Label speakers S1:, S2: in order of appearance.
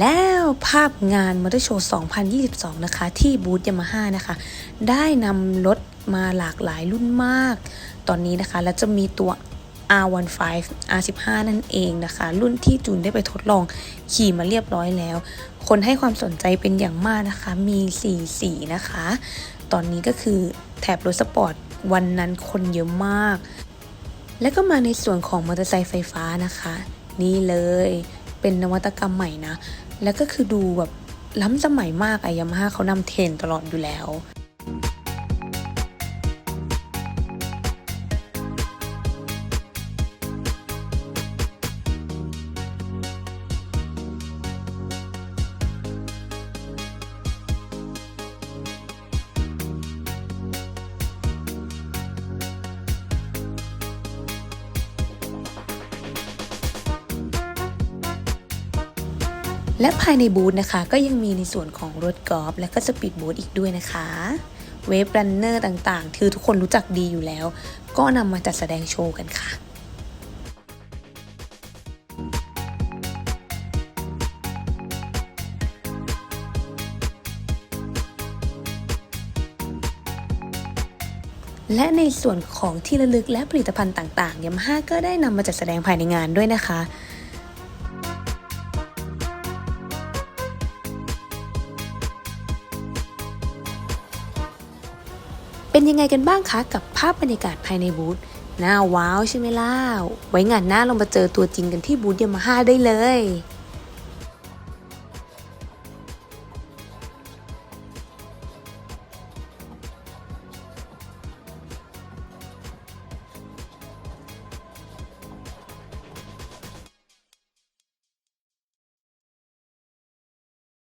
S1: แล้วภาพงานมอเตอร์โชว์ 2022 นะคะ ที่บูธยามาฮ่านะคะ ได้นำรถมาหลากหลายรุ่นมาก ตอนนี้นะคะ แล้วจะมีตัว R15 R15 นั่นเองนะคะ รุ่นที่จูนได้ไปทดลองขี่มาเรียบร้อยแล้ว คนให้ความสนใจเป็นอย่างมากนะคะ มี4สีนะคะ ตอนนี้ก็คือแถบรถสปอร์ตวันนั้นคนเยอะมาก แล้วก็มาในส่วนของมอเตอร์ไซค์ไฟฟ้านะคะ นี่เลยเป็นนวัตกรรมใหม่นะ แล้วก็คือดูแบบล้ำสมัยมากอะยามาฮ่าเขานำเทรนตลอดอยู่แล้ว และภายในบูธนะคะ ก็ยังมีในส่วนของรถกอล์ฟและก็สปีดบูธอีกด้วยนะคะ เวฟรันเนอร์ต่างๆ คือทุกคนรู้จักดีอยู่แล้ว ก็นำมาจัดแสดงโชว์กันค่ะและในส่วนของที่ระลึกและผลิตภัณฑ์ต่างๆยามาฮ่าก็ได้นำมาจัดแสดงภายในงานด้วยนะคะ เป็นยังไงกันบ้างคะกับภาพบรรยากาศภายในบูธน่าว้าวใช่ไหมล่ะไว้งานหน้าลองมาเจอตัวจริงกันที่บูธยามาฮ่าได้เลย